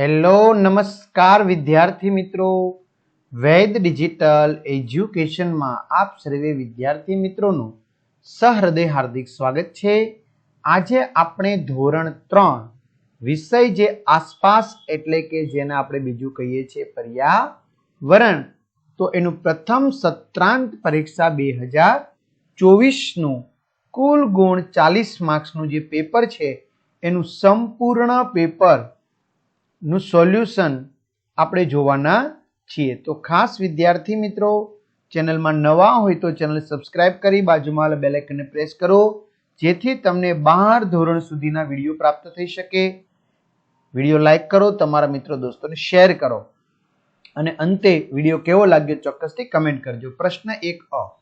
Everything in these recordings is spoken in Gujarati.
હેલો નમસ્કાર વિદ્યાર્થી મિત્રો. વૈદ ડિજિટલ એજ્યુકેશનમાં આપ સર્વે વિદ્યાર્થી મિત્રોનું સહૃદય હાર્દિક સ્વાગત છે. આજે આપણે ધોરણ ત્રણ, વિષય જે આસપાસ એટલે કે જેને આપણે બીજું કહીએ છીએ પર્યાવરણ, તો એનું પ્રથમ સત્રાંત પરીક્ષા બે હજાર ચોવીસનું કુલ ગુણ ચાલીસ માર્ક્સનું જે પેપર છે, એનું સંપૂર્ણ પેપર નું સોલ્યુશન આપણે જોવાના છીએ. તો ખાસ વિદ્યાર્થી મિત્રો, ચેનલમાં નવા હોય તો ચેનલ સબસ્ક્રાઇબ કરી બાજુમાં બેલ આઇકનને પ્રેસ કરો, જેથી તમને બાર ધોરણ સુધીના વીડિયો પ્રાપ્ત થઈ શકે. વીડિયો લાઈક કરો, તમારા મિત્રો દોસ્તોને શેર કરો. અને અંતે વીડિયો કેવો લાગ્યો ચોક્કસથી કમેન્ટ કરજો. પ્રશ્ન એક અ.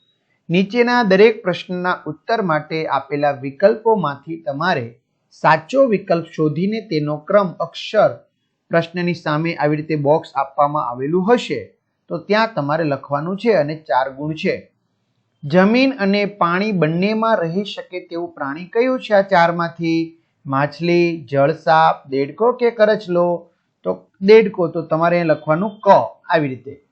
નીચેના દરેક પ્રશ્નના ઉત્તર માટે આપેલા વિકલ્પોમાંથી તમારે સાચો વિકલ્પ શોધીને તેનો ક્રમ, અક્ષર પ્રશ્નની સામે આવી રીતે બોક્સ આપવામાં આવેલું હશે, તો ત્યાં તમારે લખવાનું છે અને ચાર ગુણ છે. જમીન અને પાણી બંનેમાં રહી શકે તેવું પ્રાણી કયું છે આ ચારમાંથી? માછલી જળસાપ દેડકો કે કરચલો? તો દેડકો, તો તમારે લખવાનું ક આવી રીતે.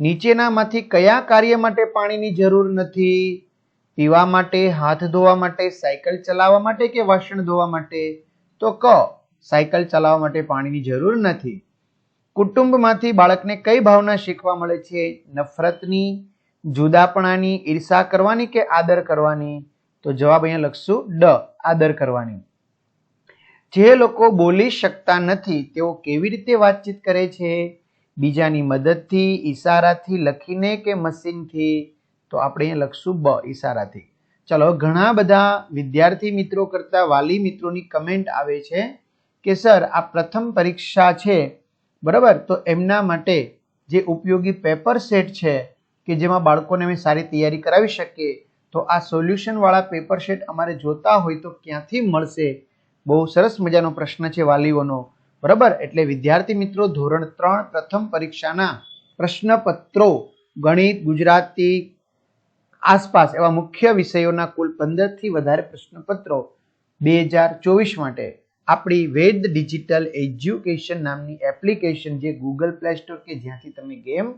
નીચેનામાંથી કયા કાર્ય માટે પાણીની જરૂર નથી? પીવા માટે, હાથ ધોવા માટે, સાયકલ ચલાવવા માટે કે વાસણ ધોવા માટે? તો ક. સાયકલ ચલાવવા માટે પાણીની જરૂર નથી. કુટુંબમાંથી બાળકને કઈ ભાવના શીખવા મળે છે? નફરતની, જુદાપણાની, ઈર્ષા કરવાની કે આદર કરવાની? તો જવાબ અહીંયા લખશું, ડ, આદર કરવાની. જે લોકો બોલી શકતા નથી, તેઓ કેવી રીતે વાતચીત કરે છે? બીજાની મદદથી, ઈશારાથી લખીને કે મશીનથી? તો આપણે અહીંયા લખશું બ, ઈશારાથી. ચલો, ઘણા બધા વિદ્યાર્થી મિત્રો કરતા વાલી મિત્રોની કમેન્ટ આવે છે. કે સર, આ પ્રથમ પરીક્ષા છે, બરાબર? તો એમના માટે જે ઉપયોગી પેપર સેટ છે, કે જેમાં બાળકોને અમે સારી તૈયારી કરાવી શકીએ, તો આ સોલ્યુશનવાળા પેપર સેટ અમારે જોતા હોય તો ક્યાંથી મળશે? બહુ સરસ મજાનો પ્રશ્ન છે વાલીઓનો, બરાબર? એટલે વિદ્યાર્થી મિત્રો, ધોરણ ત્રણ પ્રથમ પરીક્ષાના પ્રશ્નપત્રો, ગણિત, ગુજરાતી, આસપાસ એવા મુખ્ય વિષયોના કુલ પંદરથી વધારે પ્રશ્નપત્રો, બે હજાર ચોવીસ માટે. આપણી વેદ ડિજિટલ એજ્યુકેશન નામની એપ્લિકેશન જે ગૂગલ પ્લે સ્ટોર કે જ્યાંથી તમે ગેમ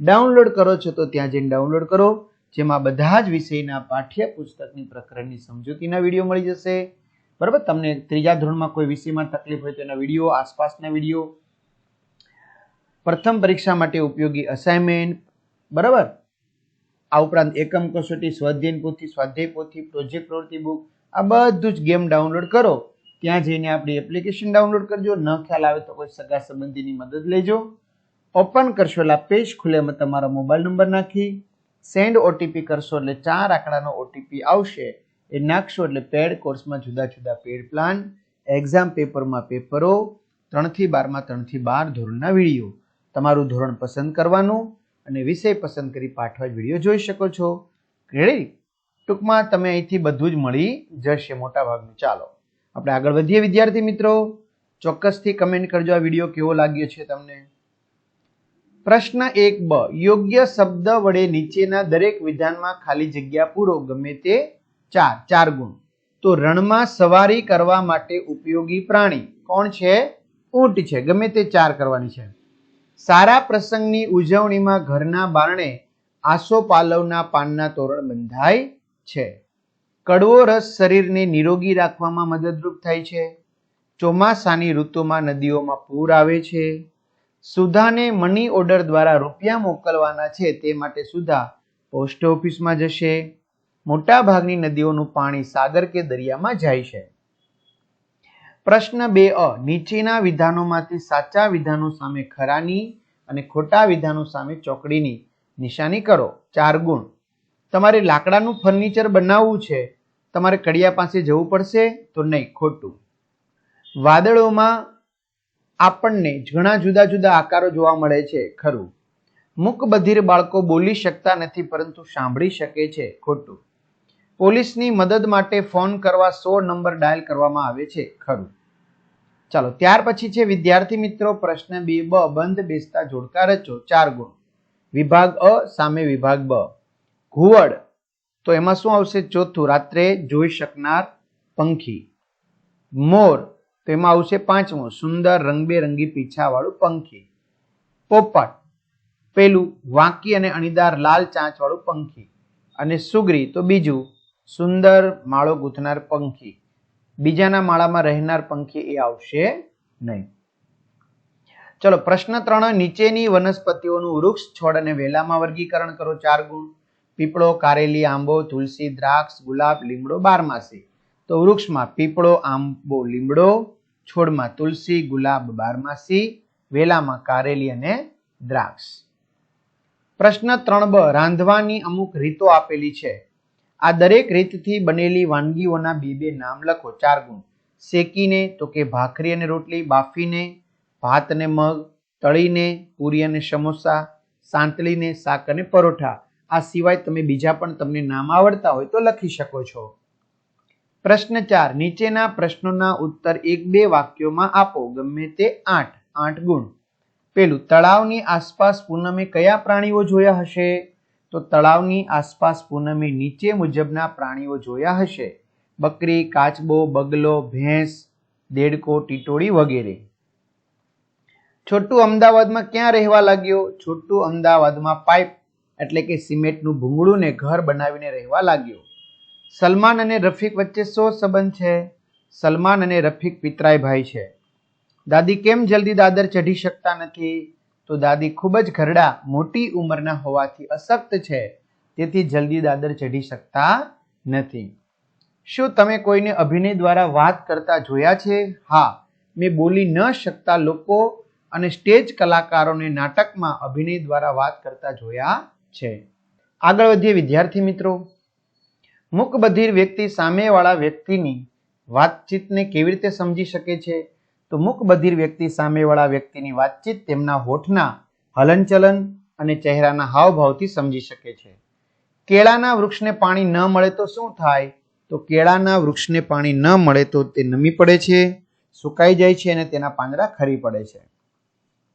ડાઉનલોડ કરો છો, તો ત્યાં જઈને ડાઉનલોડ કરો. જેમાં બધા જ વિષયના પાઠ્ય પુસ્તકની પ્રકરણની સમજૂતીના વીડિયો મળી જશે. બરાબર? તમને ત્રીજા ધોરણમાં કોઈ વિષયમાં તકલીફ હોય તો એના વીડિયો, આસપાસના વીડિયો. પ્રથમ પરીક્ષા માટે ઉપયોગી અસાઇનમેન્ટ બરાબર? આ ઉપરાંત એકમ કસોટી, સ્વાધ્યાયન પોથી, સ્વાધ્યાય પોથી પ્રોજેક્ટ પ્રવૃત્તિ બુક આ બધું જ ગેમ ડાઉનલોડ કરો. ત્યાં જઈને આપણી એપ્લિકેશન ડાઉનલોડ કરજો. ન ખ્યાલ આવે તો કોઈ સગા સંબંધીની મદદ લેજો. ઓપન કરશો એટલે પેજ ખુલે એમાં તમારો મોબાઈલ નંબર નાખી. સેન્ડ ઓટીપી કરશો એટલે ચાર આંકડાનો ઓટીપી આવશે. એ નાખશો એટલે પેડ કોર્સમાં જુદા જુદા પેડ પ્લાન એક્ઝામ પેપરમાં પેપરો ત્રણથી બારમાં ત્રણથી બાર ધોરણના વીડિયો. તમારું ધોરણ પસંદ કરવાનું અને વિષય પસંદ કરી પાઠવા વીડિયો જોઈ શકો છો. રેડી ટૂંકમાં તમે અહીંથી બધું જ મળી જશે મોટા ભાગનું ચાલો. આપણે આગળ વધીએ, વિદ્યાર્થી મિત્રો. ચોક્કસથી કમેન્ટ કરજો આ વીડિયો કેવો લાગ્યો છે તમને. પ્રશ્ન એક બ, યોગ્ય શબ્દ વડે નીચેના દરેક વિધાનમાં ખાલી જગ્યા પૂરો, ગમે તે ચાર ચાર ગુણ. તો રણમાં સવારી કરવા માટે ઉપયોગી પ્રાણી કોણ છે? ઊંટ છે, ગમે તે ચાર કરવાની છે. સારા પ્રસંગની ઉજવણીમાં ઘરના બારણે આસોપાલવના પાનના તોરણ બંધાય છે. કડવો રસ શરીરને નિરોગી રાખવામાં મદદરૂપ થાય છે. ચોમાસાની ઋતુમાં નદીઓમાં પૂર આવે છે. સુધાને મની ઓર્ડર દ્વારા રૂપિયા મોકલવાના છે તે માટે સુધા પોસ્ટ ઓફિસમાં જશે. મોટા ભાગની નદીઓનું પાણી સાગર કે દરિયામાં જાય છે. પ્રશ્ન બે અ. નીચેના વિધાનોમાંથી સાચા વિધાનો સામે ખરાની અને ખોટા વિધાનો સામે ચોકડીની નિશાની કરો. ચાર ગુણ. તમારે લાકડાનું ફર્નિચર બનાવવું છે. તમારે કડિયા પાસે જવું પડશે તો નહીં, ખોટું. વાદળોમાં આપણને ઘણા જુદા જુદા આકારો જોવા મળે છે, ખરું. મુક બધિર બાળકો બોલી શકતા નથી, પરંતુ સાંભળી શકે છે, ખોટું. પોલીસની મદદ માટે ફોન કરવા સો નંબર ડાયલ કરવામાં આવે છે, ખરું. ચાલો, ત્યાર પછી છે, વિદ્યાર્થી મિત્રો, પ્રશ્ન બે, બ, બંધ, બેસતા જોડકા રચો, ચાર ગુણ. વિભાગ અ, સામે વિભાગ બ. ઘુવડ. તો એમાં શું આવશે? ચોથું, રાત્રે જોઈ શકનાર પંખી. મોર, તો એમાં આવશે પાંચમું, સુંદર રંગબેરંગી પીછાવાળું પંખી. પોપટ, પેલું વાંકી અને અણીદાર લાલ ચાંચવાળું પંખી. અને સુગરી, તો બીજું સુંદર માળો ગૂંથનાર પંખી. બીજાના માળામાં રહેનાર પંખી એ આવશે નહીં. ચલો, પ્રશ્ન ત્રણ, નીચેની વનસ્પતિઓનું વૃક્ષ, છોડ અને વેલામાં વર્ગીકરણ કરો, ચાર ગુણ. પીપળો, કારેલી, આંબો, તુલસી, દ્રાક્ષ, ગુલાબ, લીમડો, બારમાસી. તો વૃક્ષમાં પીપળો, આંબો, લીમડો, છોડમાં તુલસી, ગુલાબ, બારમાસી, વેલામાં કારેલી અને દ્રાક્ષ. પ્રશ્ન ત્રણ બ, રાંધવાની અમુક રીતો આપેલી છે. આ દરેક રીતથી બનેલી વાનગીઓના બે બે નામ લખો, ચાર ગુણ. શેકીને તો કે ભાખરી અને રોટલી, બાફીને, ભાત અને મગ, તળીને, પૂરી અને સમોસા, સાંતળીને, શાક અને પરોઠા. આ સિવાય તમે બીજા પણ તમને નામ આવડતા હોય તો લખી શકો છો. પ્રશ્ન ચાર, નીચેના પ્રશ્નોના ઉત્તર એક બે વાક્યોમાં આપો. ગમે તે આઠ આઠ ગુણ. પેલું, તળાવની આસપાસ પૂનમે કયા પ્રાણીઓ જોયા હશે? તો તળાવની આસપાસ પૂનમે નીચે મુજબના પ્રાણીઓ જોયા હશે. બકરી, કાચબો, બગલો, ભેંસ, દેડકો, ટીટોળી વગેરે. છોટું અમદાવાદમાં ક્યાં રહેવા લાગ્યો? છોટું અમદાવાદમાં પાઇપ એટલે કે સિમેન્ટનું ભૂંગળુંને ઘર બનાવીને રહેવા લાગ્યો. સલમાન અને રફીક વચ્ચે શો સંબંધ છે? સલમાન અને રફીક પિતરાય ભાઈ છે. દાદી કેમ જલ્દી દાદર ચઢી શકતા નથી? તો દાદી ખૂબ જ ઘરડા, મોટી ઉંમરના હોવાથી અશક્ત છે. તેથી જલ્દી દાદર ચઢી શકતા નથી. શું તમે કોઈને અભિનય દ્વારા વાત કરતા જોયા છે? હા, મેં બોલી ન શકતા લોકો અને સ્ટેજ કલાકારોને નાટકમાં અભિનય દ્વારા વાત કરતા જોયા છે. આગળ વધીએ વિદ્યાર્થી મિત્રો. મૂકબધિર વ્યક્તિ સામેવાળા વ્યક્તિની વાતચીતને કેવી રીતે સમજી શકે છે? તો મૂકબધિર વ્યક્તિ સામેવાળા વ્યક્તિની વાતચીત તેમના હોઠના હલનચલન અને ચહેરાના હાવભાવથી સમજી શકે છે. કેળાના વૃક્ષને પાણી ન મળે તો શું થાય? તો કેળાના વૃક્ષને પાણી ન મળે તો તે નમી પડે છે, સુકાઈ જાય છે અને તેના પાંદડા ખરી પડે છે.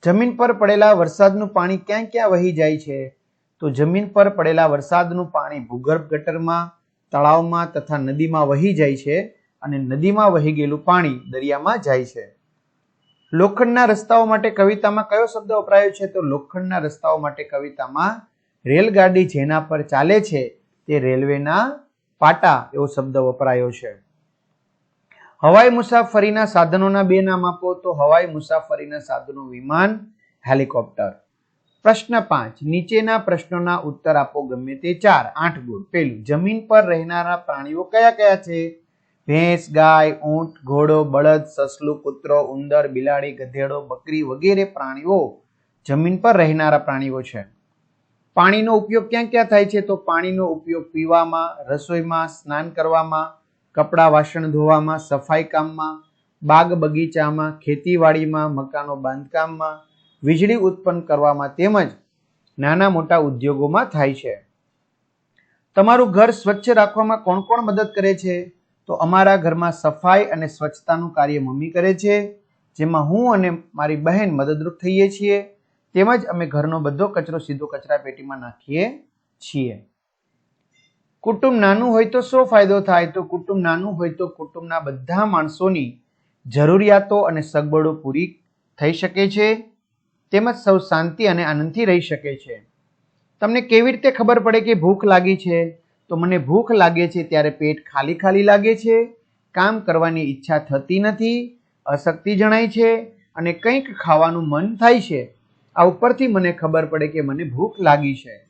જમીન પર પડેલા વરસાદનું પાણી ક્યાં ક્યાં વહી જાય છે? તો જમીન પર પડેલા વરસાદનું પાણી ભૂગર્ભ ગટરમાં, તળાવમાં તથા નદીમાં વહી જાય છે અને નદીમાં વહી ગયેલું પાણી દરિયામાં જાય છે. લોખંડના રસ્તાઓ માટે કવિતામાં કયો શબ્દ વપરાયો છે? તો લોખંડના રસ્તાઓ માટે કવિતામાં રેલગાડી જેના પર ચાલે છે તે રેલવેના પાટા એવો શબ્દ વપરાયો છે. હવાઈ મુસાફરીના સાધનોના બે નામ આપો તો હવાઈ મુસાફરીના સાધનો વિમાન, હેલિકોપ્ટર. પ્રશ્ન પાંચ. નીચેના પ્રશ્નોના ઉત્તર આપો ગમે તે ચાર. આઠ ગુણ. પેલું જમીન પર રહેનારા પ્રાણીઓ કયા કયા છે? ભેંસ, ગાય, ઊંટ, ઘોડો, બળદ, સસલું, કૂતરો, ઉંદર, બિલાડી, ગધેડો, બકરી વગેરે પ્રાણીઓ જમીન પર રહેનારા પ્રાણીઓ છે. પાણીનો ઉપયોગ ક્યાં ક્યાં થાય છે? તો પાણીનો ઉપયોગ પીવામાં, રસોઈમાં, સ્નાન કરવામાં, કપડાં વાસણ ધોવામાં, સફાઈ કામમાં, બાગ બગીચામાં, ખેતીવાડીમાં, મકાનો બાંધકામમાં વીજળી ઉત્પન્ન કરવામાં તેમજ નાના મોટા ઉદ્યોગોમાં થાય છે. તમારું ઘર સ્વચ્છ રાખવામાં કોણ કોણ મદદ કરે છે? તો અમારા ઘરમાં સફાઈ અને સ્વચ્છતાનું કાર્ય મમ્મી કરે છે, જેમાં હું અને મારી બહેન મદદરૂપ થઈએ છીએ. તેમજ અમે ઘરનો બધો કચરો સીધો કચરા પેટીમાં નાખીએ છીએ. કુટુંબ નાનું હોય તો શું ફાયદો થાય? તો કુટુંબ નાનું હોય તો કુટુંબના બધા માણસોની જરૂરિયાતો અને સગવડો પૂરી થઈ શકે છે. તેમજ સૌ શાંતિ અને આનંદથી રહી શકે છે. તમને કેવી રીતે ખબર પડે કે ભૂખ લાગી છે? તો મને ભૂખ લાગે છે ત્યારે પેટ ખાલી ખાલી લાગે છે, કામ કરવાની ઈચ્છા થતી નથી, અશક્તિ જણાય છે અને કંઈક ખાવાનું મન થાય છે. આ ઉપરથી મને ખબર પડે કે મને ભૂખ લાગી છે.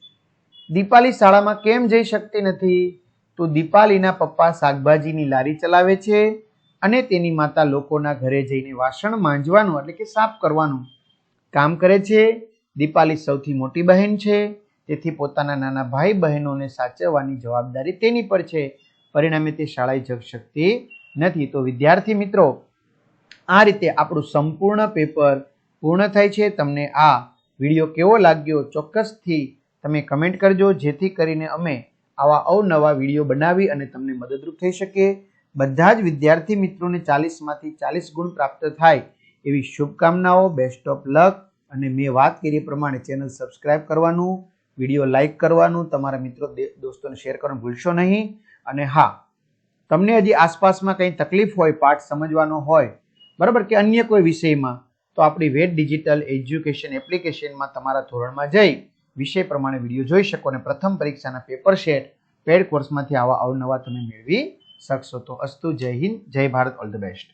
દીપાલી શાળામાં કેમ જઈ શકતી નથી? તો દીપાલીના પપ્પા શાકભાજીની લારી ચલાવે છે અને તેની માતા લોકોના ઘરે જઈને વાસણ માંજવાનું એટલે કે સાફ કરવાનું કામ કરે છે. દીપાલી સૌથી મોટી બહેન છે. તેથી પોતાના નાના ભાઈ બહેનોને સાચવવાની જવાબદારી તેની પર છે. પરિણામે તે શાળાએ જઈ શકતી નથી. તો વિદ્યાર્થી મિત્રો, આ રીતે આપણું સંપૂર્ણ પેપર પૂર્ણ થાય છે. તમને આ વીડિયો કેવો લાગ્યો ચોક્કસથી તમે કમેન્ટ કરજો. જેથી કરીને અમે આવા અવનવા વીડિયો બનાવી અને તમને મદદરૂપ થઈ શકીએ બધા જ વિદ્યાર્થી મિત્રોને ચાલીસમાંથી ચાલીસ ગુણ પ્રાપ્ત થાય. એવી શુભકામનાઓ બેસ્ટ ઓફ લક અને મેં વાત કરી પ્રમાણે ચેનલ સબસ્ક્રાઇબ કરવાનું વીડિયો લાઇક કરવાનું, તમારા મિત્રો દોસ્તોને શેર કરવાનું ભૂલશો નહીં. અને હા, તમને હજી આસપાસમાં કંઈ તકલીફ હોય, પાઠ સમજવાનો હોય, બરાબર, કે અન્ય કોઈ વિષયમાં, તો આપણી વેદ ડિજિટલ એજ્યુકેશન એપ્લિકેશનમાં તમારા ધોરણમાં જઈ, વિષય પ્રમાણે વીડિયો જોઈ શકો અને પ્રથમ પરીક્ષાના પેપર સેટ પેડ કોર્સમાંથી આવા અવનવા તમે મેળવી શકશો. તો અસ્તુ, જય હિન્દ, જય ભારત ઓલ ધ બેસ્ટ